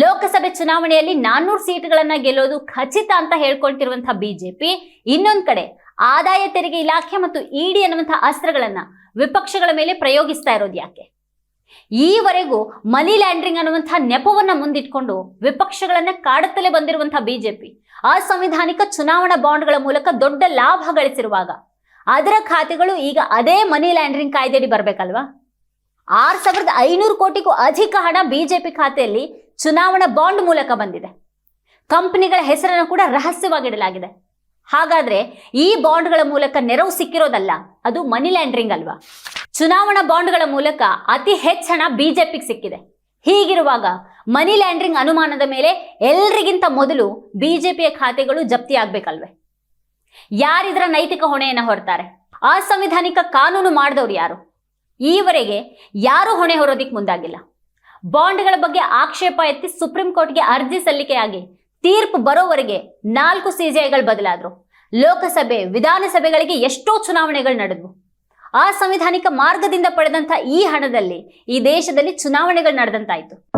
ಲೋಕಸಭೆ ಚುನಾವಣೆಯಲ್ಲಿ ನಾನ್ನೂರು ಸೀಟ್ಗಳನ್ನ ಗೆಲ್ಲೋದು ಖಚಿತ ಅಂತ ಹೇಳ್ಕೊಳ್ತಿರುವಂತಹ ಬಿಜೆಪಿ. ಇನ್ನೊಂದ್ ಕಡೆ ಆದಾಯ ತೆರಿಗೆ ಇಲಾಖೆ ಮತ್ತು ಇಡಿ ಅನ್ನುವಂತಹ ಅಸ್ತ್ರಗಳನ್ನ ವಿಪಕ್ಷಗಳ ಮೇಲೆ ಪ್ರಯೋಗಿಸ್ತಾ ಇರೋದು ಯಾಕೆ? ಈವರೆಗೂ ಮನಿ ಲ್ಯಾಂಡ್ರಿಂಗ್ ಅನ್ನುವಂತಹ ನೆಪವನ್ನ ಮುಂದಿಟ್ಕೊಂಡು ವಿಪಕ್ಷಗಳನ್ನ ಕಾಡುತ್ತಲೇ ಬಂದಿರುವಂತಹ ಬಿಜೆಪಿ ಅಸಂವಿಧಾನಿಕ ಚುನಾವಣಾ ಬಾಂಡ್ಗಳ ಮೂಲಕ ದೊಡ್ಡ ಲಾಭ ಗಳಿಸಿರುವಾಗ ಅದರ ಖಾತೆಗಳು ಈಗ ಅದೇ ಮನಿ ಲ್ಯಾಂಡ್ರಿಂಗ್ ಕಾಯ್ದೆಯಡಿ ಬರಬೇಕಲ್ವಾ? ಆರ್ ಸಾವಿರದ ಐನೂರು ಕೋಟಿಗೂ ಅಧಿಕ ಹಣ ಬಿಜೆಪಿ ಖಾತೆಯಲ್ಲಿ ಚುನಾವಣಾ ಬಾಂಡ್ ಮೂಲಕ ಬಂದಿದೆ. ಕಂಪನಿಗಳ ಹೆಸರನ್ನು ಕೂಡ ರಹಸ್ಯವಾಗಿಡಲಾಗಿದೆ ಹಾಗಾದ್ರೆ ಈ ಬಾಂಡ್ಗಳ ಮೂಲಕ ನೆರವು ಸಿಕ್ಕಿರೋದಲ್ಲ, ಅದು ಮನಿ ಲ್ಯಾಂಡ್ರಿಂಗ್ ಅಲ್ವಾ? ಚುನಾವಣಾ ಬಾಂಡ್ಗಳ ಮೂಲಕ ಅತಿ ಹೆಚ್ಚು ಹಣ ಬಿಜೆಪಿಗೆ ಸಿಕ್ಕಿದೆ. ಹೀಗಿರುವಾಗ ಮನಿ ಲ್ಯಾಂಡ್ರಿಂಗ್ ಅನುಮಾನದ ಮೇಲೆ ಎಲ್ರಿಗಿಂತ ಮೊದಲು ಬಿಜೆಪಿಯ ಖಾತೆಗಳು ಜಪ್ತಿ ಆಗ್ಬೇಕಲ್ವೇ? ಯಾರಿದ್ರ ನೈತಿಕ ಹೊಣೆಯನ್ನು ಹೊರತಾರೆ? ಅಸಂವಿಧಾನಿಕ ಕಾನೂನು ಮಾಡಿದವರು ಯಾರು? ಈವರೆಗೆ ಯಾರು ಹೊಣೆ ಹೊರೋದಿಕ್ ಮುಂದಾಗಿಲ್ಲ. ಬಾಂಡ್ಗಳ ಬಗ್ಗೆ ಆಕ್ಷೇಪ ಎತ್ತಿ ಸುಪ್ರೀಂ ಕೋರ್ಟ್ಗೆ ಅರ್ಜಿ ಸಲ್ಲಿಕೆಯಾಗಿ ತೀರ್ಪು ಬರೋವರೆಗೆ ನಾಲ್ಕು ಸಿಜೆಐಗಳು ಬದಲಾದ್ರು. ಲೋಕಸಭೆ, ವಿಧಾನಸಭೆಗಳಿಗೆ ಎಷ್ಟೋ ಚುನಾವಣೆಗಳು ನಡೆದವು. ಸಂವಿಧಾನಿಕ ಮಾರ್ಗದಿಂದ ಪಡೆದಂತ ಈ ಹಣದಲ್ಲಿ ಈ ದೇಶದಲ್ಲಿ ಚುನಾವಣೆಗಳು ನಡೆದಂತಾಯ್ತು.